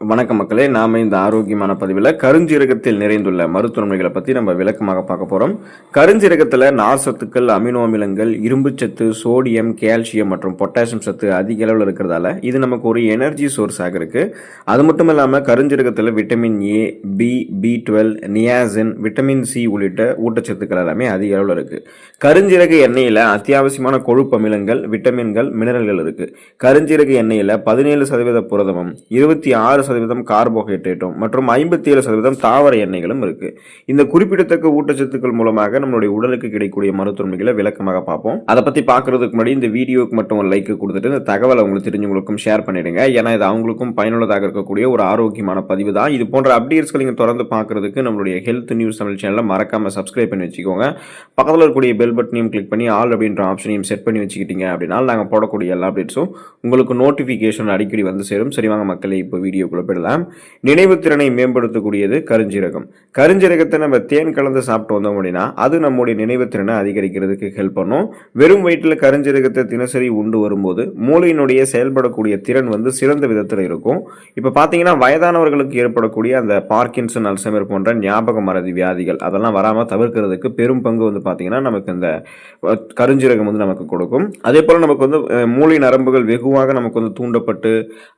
வணக்க மக்களே நாம இந்த ஆரோக்கியமான பதிவில் கருஞ்சீரகத்தில் நிறைந்துள்ள மருத்துவமைகளை பற்றி நம்ம விளக்கமாக பார்க்க போகிறோம் கருஞ்சீரகத்தில் நார் சத்துக்கள் அமினோ அமிலங்கள் இரும்புச்சத்து சோடியம் கால்சியம் மற்றும் பொட்டாசியம் சத்து அதிக அளவில் இருக்கிறதால இது நமக்கு ஒரு எனர்ஜி சோர்ஸாக இருக்கு. அது மட்டும் இல்லாமல் கருஞ்சீரகத்தில் vitamin A B B twelve niacin vitamin C உள்ளிட்ட ஊட்டச்சத்துக்கள் எல்லாமே அதிக அளவில் இருக்கு. கருஞ்சீரக எண்ணெயில் அத்தியாவசியமான கொழுப்பு அமிலங்கள் விட்டமின்கள் மினரல்கள் இருக்கு. கருஞ்சீரக எண்ணெயில் பதினேழு சதவீத புரதமும் இருபத்தி ஆறு சதவீதம் கார்போஹைட்ரேட்டும் மற்றும் ஐம்பத்தி ஏழு சதவீதம் தாவர எண்ணெய்களும் இருக்குது இந்த குறிப்பிடத்தக்க ஊட்டச்சத்துக்கள் மூலமாக நம்மளுடைய உடலுக்கு கிடைக்கக்கூடிய மருத்துவமைகளை விளக்கமாக பார்ப்போம். அதை பற்றி பார்க்குறதுக்கு முன்னாடி இந்த வீடியோக்கு மட்டும் ஒரு லைக் கொடுத்துட்டு இந்த தகவலை உங்களுக்கு தெரிஞ்சவங்களுக்கும் ஷேர் பண்ணிடுங்க. ஏன்னா இது அவங்களுக்கும் பயனுள்ளதாக இருக்கக்கூடிய ஒரு ஆரோக்கியமான பதிவு தான். இது போன்ற அப்டேட்ஸ்களை நீங்கள் தொடர்ந்து பார்க்குறதுக்கு நம்மளுடைய ஹெல்த் நியூஸ் தமிழ் சேனலில் மறக்காம சப்ஸ்கிரைப் பண்ணி வச்சுக்கோங்க. பக்கத்தில் இருக்கக்கூடிய பெல் பட்டனையும் கிளிக் பண்ணி ஆல் அப்படின்ற ஆப்ஷனையும் செட் பண்ணி வச்சுக்கிட்டீங்க அப்படின்னா நாங்கள் போடக்கூடிய எல்லா அப்டேட்ஸும் உங்களுக்கு நோட்டிஃபிகேஷன் அடிக்கடி வந்து சேரும். சரி வாங்க மக்களே இப்போ வீடியோக்குள்ள குறிப்பிடலாம் நினைவு திறனை மேம்படுத்தக்கூடியது கருஞ்சீரகம். கருஞ்சீரகத்தை நம்ம தேன் கலந்து சாப்பிட்டு வந்தோம் அப்படின்னா அது நம்முடைய நினைவு திறனை அதிகரிக்கிறதுக்கு ஹெல்ப் பண்ணும். வெறும் வயிற்றில் கருஞ்சீரகத்தை தினசரி உண்டு வரும்போது மூளையினுடைய செயல்படக்கூடிய திறன் வந்து சிறந்த விதத்தில் இருக்கும். இப்போ பார்த்தீங்கன்னா வயதானவர்களுக்கு ஏற்படக்கூடிய அந்த பார்க்கின்சன் அல்சமர் போன்ற ஞாபக மறதி வியாதிகள் அதெல்லாம் வராமல் தவிர்க்கிறதுக்கு பெரும் பங்கு வந்து பார்த்தீங்கன்னா நமக்கு இந்த கருஞ்சீரகம் வந்து நமக்கு கொடுக்கும். அதே போல் நமக்கு வந்து மூளை நரம்புகள் வெகுவாக நமக்கு வந்து தூண்டப்பட்டு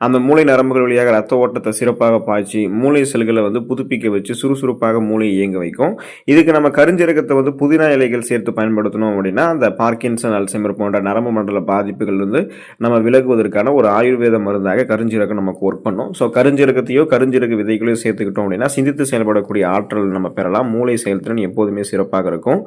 அந்த மூளை நரம்புகள் வழியாக ரத்த ஓட்டத்தை சிறப்பாக பாய்ச்சி மூளை செல்களை வந்து புதுப்பிக்க வச்சு சுறுசுறுப்பாக மூளையை இயங்க வைக்கும். இதுக்கு நம்ம கருஞ்சீரகத்தை வந்து புதினா இலைகள் சேர்த்து பயன்படுத்தணும் அப்படின்னா அந்த பார்க்கின்சன் அல்சைமர் போன்ற நரம்பு மண்டல பாதிப்புகள் வந்து நம்ம விலகுவதற்கான ஒரு ஆயுர்வேத மருந்தாக கருஞ்சீரகம் நமக்கு ஒர்க் பண்ணும். ஸோ கருஞ்சீரகத்தையோ கருஞ்சீரக விதைகளையோ சேர்த்துக்கிட்டோம் அப்படின்னா சிந்தித்து செயல்படக்கூடிய ஆற்றல் நம்ம பெறலாம். மூளை செயல்திறன் எப்போதுமே சிறப்பாக இருக்கும்.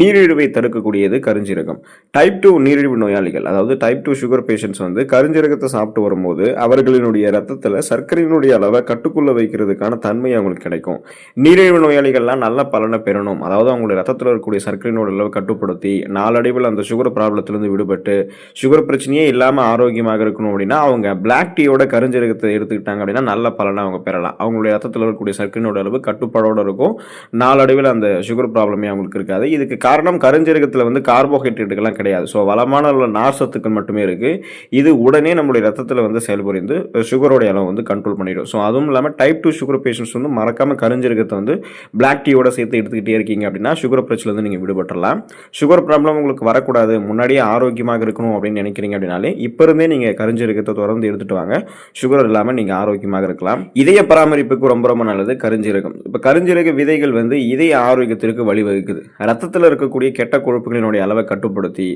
நீரிழிவை தடுக்கக்கூடியது கருஞ்சீரகம் டைப் டூ நீரிழிவு நோயாளிகள் அதாவது டைப் டூ சுகர் பேஷண்ட்ஸ் வந்து கருஞ்சீரகத்தை சாப்பிட்டு வரும்போது அவர்களினுடைய ரத்தத்தில் சர்க்கரையினுடைய அளவை கட்டுக்குள்ளே வைக்கிறதுக்கான தன்மை அவங்களுக்கு கிடைக்கும். நீரிழிவு நோயாளிகள்லாம் நல்ல பலனை பெறணும். அதாவது அவங்களுடைய ரத்தத்தில் இருக்கக்கூடிய சர்க்கரையினோட அளவை கட்டுப்படுத்தி நாளடைவில் அந்த சுகர் ப்ராப்ளத்திலிருந்து விடுபட்டு சுகர் பிரச்சனையே இல்லாமல் ஆரோக்கியமாக இருக்கணும் அப்படின்னா அவங்க பிளாக் டீயோட கருஞ்சீரகத்தை எடுத்துக்கிட்டாங்க அப்படின்னா நல்ல பலனை அவங்க பெறலாம். அவங்களுடைய ரத்தத்தில் இருக்கக்கூடிய சர்க்கரையினோட அளவு கட்டுப்பாடோட இருக்கும். நாளடைவில் அந்த சுகர் ப்ராப்ளமே அவங்களுக்கு இருக்காது. இதுக்கு காரணம் கருஞ்சீரகத்தில் வந்து கார்போஹைட்ரேட்டுகள்லாம் கிடையாது. ஸோ வளமான நார் சத்துக்கள் மட்டுமே இருக்குது இது உடனே நம்மளுடைய ரத்தத்தில் வந்து செயல்புரிந்து சுகருடைய அளவு வந்து கண்ட்ரோல் பண்ணிடும். ஸோ அதுவும் இல்லாமல் டைப் டூ சுகர் பேஷண்ட்ஸ் வந்து மறக்காம கருஞ்சீரகத்தை வந்து பிளாக் டீயோட சேர்த்து எடுத்துக்கிட்டே இருக்கீங்க அப்படின்னா சுகர் பிரச்சனை நீங்கள் விடுபட்டுடலாம் சுகர் ப்ராப்ளம் உங்களுக்கு வரக்கூடாது. முன்னாடியே ஆரோக்கியமாக இருக்கணும் அப்படின்னு நினைக்கிறீங்க அப்படின்னாலே இப்போ இருந்தே நீங்கள் கருஞ்சீரகத்தை தொடர்ந்து எடுத்துகிட்டு வாங்க. சுகர் இல்லாமல் நீங்கள் ஆரோக்கியமாக இருக்கலாம். இதய பராமரிப்புக்கு ரொம்ப ரொம்ப நல்லது. கரிஞ்சிருக்கும். இப்போ கரிஞ்சிருக்க விதைகள் வந்து இதய ஆரோக்கியத்திற்கு வழிவகுக்குது. ரத்தத்தில் இருக்கக்கூடிய கெட்ட கொழுப்புகளினுடைய அளவை கட்டுப்படுத்தி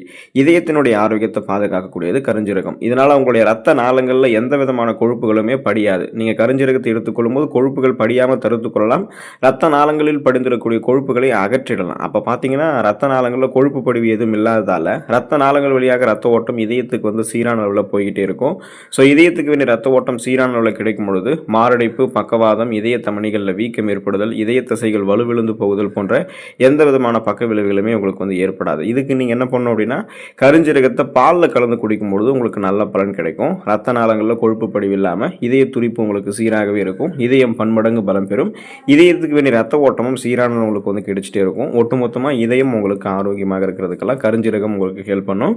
இதயத்தினுடைய ஆரோக்கியத்தை பாதுகாக்கக்கூடியது கரிஞ்சிருக்கும். இதனால் உங்களுடைய ரத்த நாளங்களில் எந்த விதமான கொழுப்புகளுமே படியாது. நீங்கள் கருஞ்சீரகத்தை எடுத்துக்கொள்ளும் போது கொழுப்புகள் படியாமல் தடுத்துக் கொள்ளலாம். ரத்த நாளங்களில் படிந்திருக்கக்கூடிய கொழுப்புகளை அகற்றிடலாம். அப்போ பார்த்தீங்கன்னா ரத்த நாளங்களில் கொழுப்பு படிவு எதுவும் இல்லாததால் ரத்த நாளங்கள் வழியாக ரத்த ஓட்டம் இதயத்துக்கு வந்து சீரான அளவில் போய்கிட்டே இருக்கும். ஸோ இதயத்துக்கு வேண்டிய ரத்த ஓட்டம் சீரான அளவில் கிடைக்கும் பொழுது மாரடைப்பு பக்கவாதம் இதய தமணிகளில் வீக்கம் ஏற்படுதல் இதய தசைகள் வலுவிழுந்து போகுதல் போன்ற எந்த விதமான பக்க விளைவுகளுமே உங்களுக்கு வந்து ஏற்படாது. இதுக்கு நீங்கள் என்ன பண்ணணும் அப்படின்னா கருஞ்சீரகத்தை பாலில் கலந்து குடிக்கும் பொழுது உங்களுக்கு நல்ல பலன் கிடைக்கும். ரத்த நாளங்களில் கொழுப்பு படிவு இல்லாமல் இதய துடிப்பு உங்களுக்கு சீராகவே இருக்கும். இதயம் பன்மடங்கு பலம் பெறும். இதயத்துக்கு வேண்டிய ரத்த ஓட்டமும் சீரான உங்களுக்கு வந்து கிடைச்சிட்டே இருக்கும். ஒட்டுமொத்தமாக இதயம் உங்களுக்கு ஆரோக்கியமாக இருக்கிறதுக்கெல்லாம் கருஞ்சீரகம் உங்களுக்கு ஹெல்ப் பண்ணும்.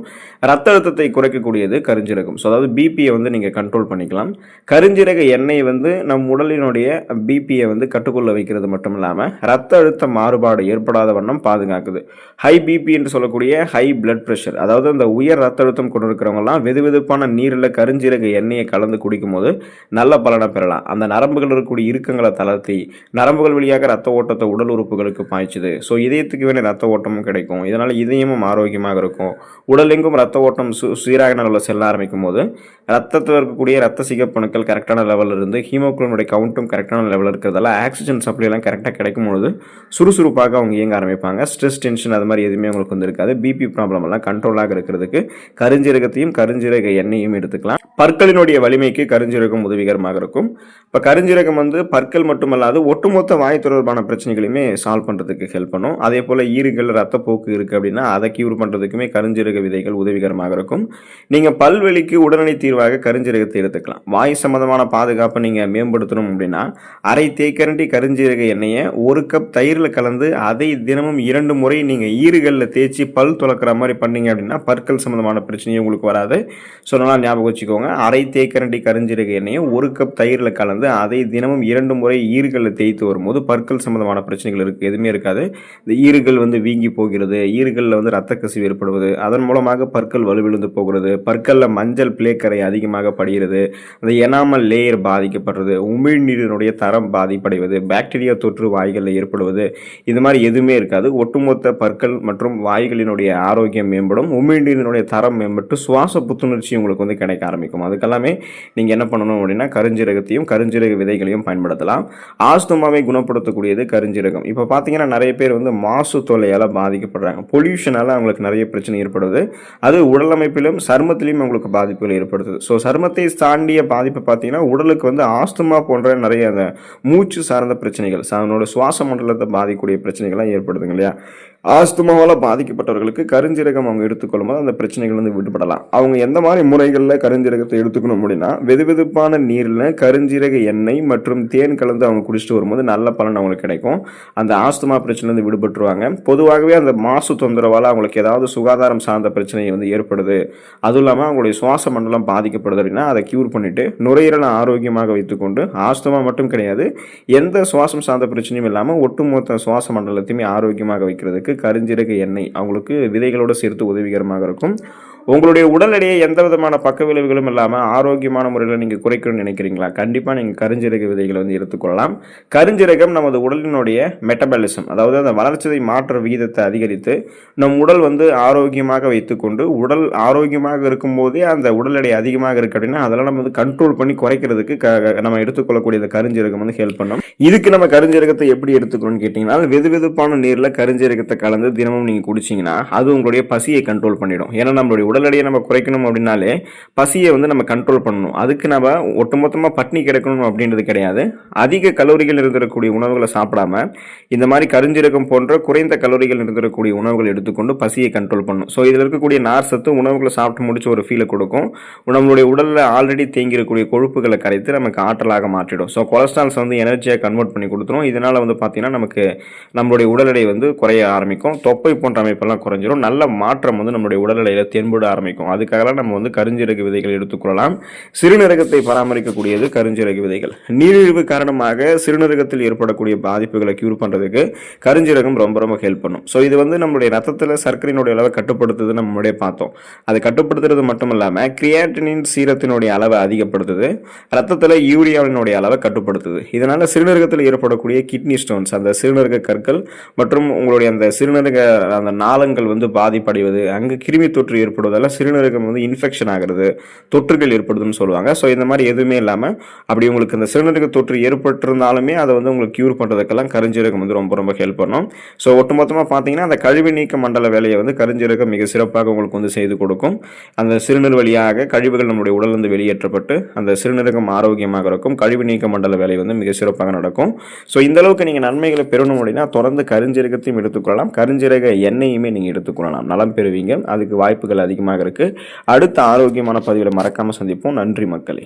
ரத்த அழுத்தத்தை குறைக்கக்கூடியது கருஞ்சீரகம். ஸோ அதாவது பிபியை வந்து நீங்கள் கண்ட்ரோல் பண்ணிக்கலாம். கருஞ்சீரக எண்ணெய் வந்து நம் உடலினுடைய பிபியை வந்து கட்டுக்குள்ள வைக்கிறது மட்டும் இல்லாமல் ரத்த அழுத்த மாறுபாடு ஏற்படாத வண்ணம் பாதுகாக்குது. ஹை பிபி என்று சொல்லக்கூடிய ஹை பிளட் ப்ரெஷர் அதாவது அந்த உயர் ரத்த அழுத்தம் கொண்டிருக்கிறவங்கலாம் வெது வெதுப்பான நீரில் கருஞ்சீரக எண்ணெயை கலந்து குடிக்கும்போது நல்ல பலனை பெறலாம். அந்த நரம்புகள் இருக்கக்கூடிய இறுக்கங்களை தளர்த்தி நரம்புகள் வழியாக ரத்த ஓட்டத்தை உடல் உறுப்புகளுக்கு பாய்ச்சுது. ஸோ இதயத்துக்கு வேண்டிய ரத்த ஓட்டமும் கிடைக்கும். இதனால் இதயமும் ஆரோக்கியமாக இருக்கும். உடலெங்கும் ரத்த ஓட்டம் சு சீராக நல்ல செல்ல ஆரம்பிக்கும் போது ரத்தத்தில் இருக்கக்கூடிய ரத்த சிகப்பணுக்கள் கரெக்டான லெவலில் இருந்து ஹீமோக்ளோனுடைய கவுண்ட்டும் கரெக்டான லெவலில் இருக்கிறதால ஆக்சிஜன் சப்ளைலாம் எல்லாம் கரெக்டாக கிடைக்கும் பொழுது சுறுசுறுப்பாக அவங்க இயங்க ஆரம்பிப்பாங்க. ஸ்ட்ரெஸ் டென்ஷன் அது மாதிரி எதுவுமே உங்களுக்கு வந்து இருக்காது பிபி ப்ராப்ளம் எல்லாம் கண்ட்ரோலாக இருக்கிறதுக்கு கருஞ்சீரகத்தையும் கருஞ்சீரக எண்ணெயும் எடுத்துக்கலாம். பற்களினுடைய வலிமைக்கு கருஞ்சீரகம் உதவிகரமாக இருக்கும். இப்போ கருஞ்சீரகம் வந்து பற்கள் மட்டுமல்லாது ஒட்டுமொத்த வாய் தொடர்பான பிரச்சனைகளையுமே சால்வ் பண்ணுறதுக்கு ஹெல்ப் பண்ணும். அதே போல் ஈறுகள் ரத்தப்போக்கு இருக்குது அப்படின்னா அதை கியூர் பண்ணுறதுக்குமே கருஞ்சீரக விதைகள் உதவிகரமாக இருக்கும். நீங்கள் பல்வெளிக்கு உடனடி தீர்வாக கருஞ்சீரகத்தை எடுத்துக்கலாம். வாய் சம்மந்தமான பாதுகாப்பை நீங்கள் மேம்படுத்தணும் அப்படின்னா அரை தேக்கரண்டி கருஞ்சீரக எண்ணெயை ஒரு கப் தயிரில் கலந்து அதை தினமும் இரண்டு முறை நீங்கள் ஈறுகளில் தேய்ச்சி பல் துளக்கிற மாதிரி பண்ணீங்க அப்படின்னா பற்கள் சம்மந்தமான பிரச்சனையும் உங்களுக்கு வராது. ஸோ நல்லா ஞாபகம் வச்சுக்கோங்க. அரை தேக்கரண்டி கருஞ்சீரக எண்ணெயை ஒரு கப் தயிரில் கலந்து அதை தினமும் இரண்டு முறை ஈறுகளில் தேய்த்து வரும்போது பற்கள் சம்பந்தமான பிரச்சனைகள் இருக்குது எதுவுமே இருக்காது. இந்த ஈறுகள் வந்து வீங்கி போகிறது ஈறுகளில் வந்து ரத்த கசிவு ஏற்படுவது அதன் மூலமாக பற்கள் வலுவிழுந்து போகிறது பற்களில் மஞ்சள் பிளேக்கரை அதிகமாக படுகிறது அந்த எனாமல் லேயர் பாதிக்கப்படுறது உமிழ்நீரினுடைய தரம் பாதிப்படைவது பாக்டீரியா தொற்று வாய்களில் ஏற்படுவது இது மாதிரி எதுவுமே இருக்காது. ஒட்டுமொத்த பற்கள் மற்றும் வாய்களினுடைய ஆரோக்கியம் மேம்படும் உமிழ்நீரினுடைய தரம் மேம்பட்டு சுவாச புத்துணர்ச்சி உங்களுக்கு வந்து கிடைக்க ஆரம்பிக்கும். அதுக்கெல்லாமே நீங்கள் என்ன பண்ணணும் அப்படின்னா கருஞ்சீரகத்தையும் கருஞ்சீரக விதைகளையும் பயன்படுத்தலாம். ஆஸ்துமாவை குணப்படுத்தக்கூடியது கருஞ்சீரகம். இப்போ பார்த்தீங்கன்னா நிறைய பேர் வந்து மாசு தொல்லையால் பாதிக்கப்படுறாங்க. பொல்யூஷனால் அவங்களுக்கு நிறைய பிரச்சனை ஏற்படுது. அது உடலமைப்பிலும் சருமத்திலையும் அவங்களுக்கு பாதிப்புகள் ஏற்படுத்துது. ஸோ சருமத்தை தாண்டிய பாதிப்பு பார்த்தீங்கன்னா உடலுக்கு வந்து ஆஸ்துமா போன்ற நிறைய அந்த மூச்சு சார்ந்த பிரச்சனைகள் அதனோட சுவாச மண்டலத்தை பாதிக்கக்கூடிய பிரச்சனைகள்லாம் ஏற்படுதுங்க இல்லையா? ஆஸ்துமாவால் பாதிக்கப்பட்டவர்களுக்கு கருஞ்சீரகம் அவங்க எடுத்துக்கொள்ளும் போது அந்த பிரச்சனைகள் வந்து விடுபடலாம். அவங்க எந்த மாதிரி முறைகளில் கருஞ்சீரகத்தை எடுத்துக்கணும் அப்படின்னா வெதுவெதுப்பான நீரில் கருஞ்சீரக எண்ணெய் மற்றும் தேன் கலந்து அவங்க குடிச்சிட்டு வரும்போது நல்ல பலன் அவங்களுக்கு கிடைக்கும். அந்த ஆஸ்துமா பிரச்சனைலேருந்து விடுபட்டுருவாங்க. பொதுவாகவே அந்த மாசு தொந்தரவால் அவங்களுக்கு ஏதாவது சுகாதாரம் சார்ந்த பிரச்சனை வந்து ஏற்படுது. அதுவும் இல்லாமல் அவங்களுடைய சுவாச மண்டலம் பாதிக்கப்படுது அப்படின்னா அதை க்யூர் பண்ணிவிட்டு நுரையீரலை ஆரோக்கியமாக வைத்துக்கொண்டு ஆஸ்துமா மட்டும் கிடையாது எந்த சுவாசம் சார்ந்த பிரச்சனையும் இல்லாமல் ஒட்டுமொத்த சுவாச மண்டலத்தையுமே ஆரோக்கியமாக வைக்கிறதுக்கு கருஞ்சீரக எண்ணெய். அவங்களுக்கு விதைகளோடு சேர்த்து உதவிகரமாக இருக்கும். உங்களுடைய உடல் எடையை எந்த விதமான பக்க விளைவுகளும் இல்லாமல் ஆரோக்கியமான முறையில் நீங்கள் குறைக்கணும்னு நினைக்கிறீங்களா? கண்டிப்பாக நீங்கள் கருஞ்சீரக விதைகளை வந்து எடுத்துக்கொள்ளலாம் கருஞ்சீரகம் நமது உடலினுடைய மெட்டபாலிசம் அதாவது அந்த வளர்ச்சிதை மாற்ற விகிதத்தை அதிகரித்து நம் உடல் வந்து ஆரோக்கியமாக வைத்துக்கொண்டு உடல் ஆரோக்கியமாக இருக்கும்போதே அந்த உடல் எடை அதிகமாக இருக்கு அப்படின்னா அதெல்லாம் நம்ம வந்து கண்ட்ரோல் பண்ணி குறைக்கிறதுக்கு க நம்ம எடுத்துக்கொள்ளக்கூடிய இந்த கருஞ்சீரகம் வந்து ஹெல்ப் பண்ணும். இதுக்கு நம்ம கருஞ்சீரகத்தை எப்படி எடுத்துக்கணும்னு கேட்டிங்கன்னா வெது வெதுப்பான நீரில் கருஞ்சீரகத்தை கலந்து தினமும் நீங்கள் குடிச்சிங்கன்னா அது உங்களுடைய பசியை கண்ட்ரோல் பண்ணிடும். ஏன்னா நம்மளுடைய உடல் எடையை நம்ம குறைக்கணும் அப்படின்னாலே பசியை வந்து நம்ம கண்ட்ரோல் பண்ணணும். அதுக்கு நம்ம ஒட்டுமொத்தமாக பட்னி கிடக்கணும் அப்படின்றது கிடையாது. அதிக கலோரிகள் இருந்திருக்கக்கூடிய உணவுகளை சாப்பிடாம இந்த மாதிரி கருஞ்சிரகம் போன்ற குறைந்த கலோரிகள் இருந்திருக்கக்கூடிய உணவுகள் எடுத்துக்கொண்டு பசியை கண்ட்ரோல் பண்ணும் ஸோ இதில் இருக்கக்கூடிய நார் சத்து உணவுகளை சாப்பிட்டு முடிச்ச ஒரு ஃபீலை கொடுக்கும். நம்மளுடைய உடலில் ஆல்ரெடி தேங்கியிருக்கக்கூடிய கொழுப்புகளை கரைத்து நமக்கு ஆற்றலாக மாற்றிடும். ஸோ கொலஸ்ட்ரால்ஸ் வந்து எனர்ஜியாக கன்வெர்ட் பண்ணி கொடுத்துரும். இதனால் வந்து பார்த்தீங்கன்னா நமக்கு நம்மளுடைய உடல் எடை வந்து குறைய ஆரம்பிக்கும். தொப்பை போன்ற அமைப்பெல்லாம் குறைஞ்சிரும். நல்ல மாற்றம் வந்து நம்மளுடைய உடல் எடையில் தென்பட ஆரம்பிக்கும். அதுக்காக நம்ம வந்து கருஞ்சீரக விதைகள் எடுத்துக்கொள்ளலாம் சிறுநீரகத்தை பராமரிக்கக்கூடியது கருஞ்சீரக விதைகள். நீரிழிவு காரணமாக சிறுநீரகத்தில் ஏற்படக்கூடிய பாதிப்புகளை க்யூர் பண்ணுறதுக்கு கருஞ்சீரகம் ரொம்ப ரொம்ப ஹெல்ப் பண்ணும். ஸோ இது வந்து நம்மளுடைய ரத்தத்தில் சர்க்கரையினுடைய அளவை கட்டுப்படுத்துது நம்ம முன்னாடியே பார்த்தோம். அதை கட்டுப்படுத்துறது மட்டும் இல்லாமல் கிரியாட்டினின் சீரத்தினுடைய அளவை அதிகப்படுத்துது. ரத்தத்தில் யூரியாவினுடைய அளவை கட்டுப்படுத்துது. இதனால் சிறுநீரகத்தில் ஏற்படக்கூடிய கிட்னி ஸ்டோன்ஸ் அந்த சிறுநீரக கற்கள் மற்றும் உங்களுடைய அந்த சிறுநீரக அந்த நாளங்கள் வந்து பாதிப்படைவது அங்கே கிருமி தொற்று ஏற்படுவதால் சிறுநீரகம் வந்து இன்ஃபெக்ஷன் ஆகிறது தொற்றுகள் ஏற்படுதுன்னு சொல்லுவாங்க. ஸோ இந்த மாதிரி எதுவுமே இல்லாமல் அப்படி உங்களுக்கு இந்த சிறுநீரக தொற்று ஏற்பட்டிருந்தாலுமே அதை வந்து உங்களுக்கு க்யூர் பண்ணுறதுக்கெல்லாம் கருஞ்சீரகம் வந்து ரொம்ப ரொம்ப ஹெல்ப் பண்ணும். ஸோ ஒட்டுமொத்தமாக பார்த்தீங்கன்னா அந்த கழிவு நீக்க மண்டல வேலையை வந்து கருஞ்சீரகம் மிக சிறப்பாக உங்களுக்கு வந்து செய்து கொடுக்கும். அந்த சிறுநீர் வழியாக கழிவுகள் நம்முடைய உடலிருந்து வெளியேற்றப்பட்டு அந்த சிறுநீரகம் ஆரோக்கியமாக இருக்கும் கழிவு நீக்க மண்டல வேலை வந்து மிக சிறப்பாக நடக்கும். ஸோ இந்த அளவுக்கு நீங்கள் நன்மைகளை பெறணும் அப்படின்னா தொடர்ந்து கருஞ்சீரகத்தையும் எடுத்துக்கொள்ளலாம். கருஞ்சீரக எண்ணெயுமே நீங்கள் எடுத்துக்கொள்ளலாம். நலம் பெறுவீங்க. அதுக்கு வாய்ப்புகள் அதிகமாக இருக்குது அடுத்த ஆரோக்கியமான பதிவில் மறக்காமல் சந்திப்போம். நன்றி மக்களே.